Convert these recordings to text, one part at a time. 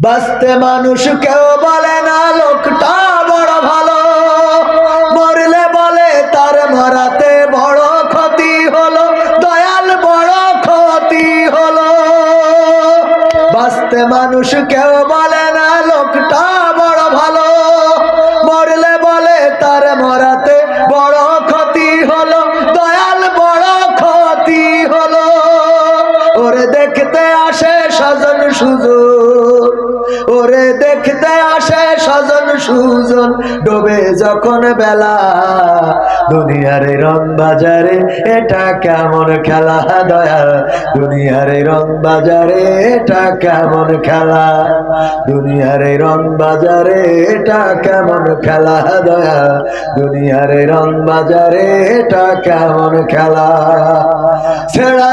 বাঁচতে মানুষ কেউ বলে না, লোকটা বড় ভালো। মরলে বলে তার মরাতে বড় ক্ষতি হলো, দয়াল বড় ক্ষতি হলো। বাঁচতে মানুষ কেউ বলে না, লোকটা বড় ভালো। মরলে বলে তার মরাতে বড় ক্ষতি হলো, দয়াল বড় ক্ষতি হলো। ওরে দেখতে আসে সুজন সুজন ডোবে যখন বেলা। দুনিয়ার রং বাজারে এটা কেমন খেলা? দয়া, দুনিয়ার রং বাজারে এটা কেমন খেলা? দুনিয়ার রং বাজারে এটা কেমন খেলা? দয়া, দুনিয়ার রং বাজারে এটা কেমন খেলা? ছেঁড়া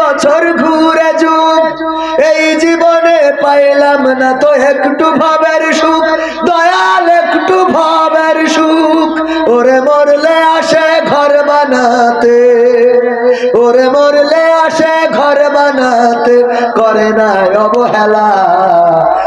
বছর ঘুরে যুগ। এই জীবনে পাইলাম না তো একটু ভাবের সুখ, দয়াল একটু ভাবের সুখ। ওরে মরলে আসে ঘর বানাতে, ওরে মরলে আসে ঘর বানাতে, করে না অবহেলা।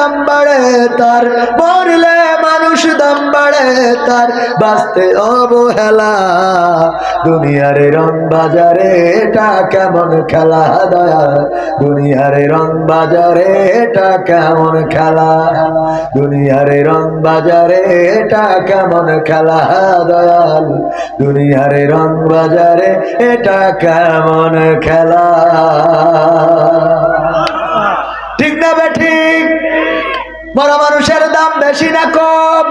দাম বাড়ে তার, মরলে মানুষ দাম বাড়ে তার। বাঁচতে অবহেলা, দুনিয়ার রং বাজারে এটা কেমন খেলা? দয়া, দুনিয়ার রং বাজারে এটা কেমন খেলা? দুনিয়ার রং বাজারে এটা কেমন খেলা? দয়াল দুনিয়ার রং বাজারে এটা কেমন খেলা? বেশি কম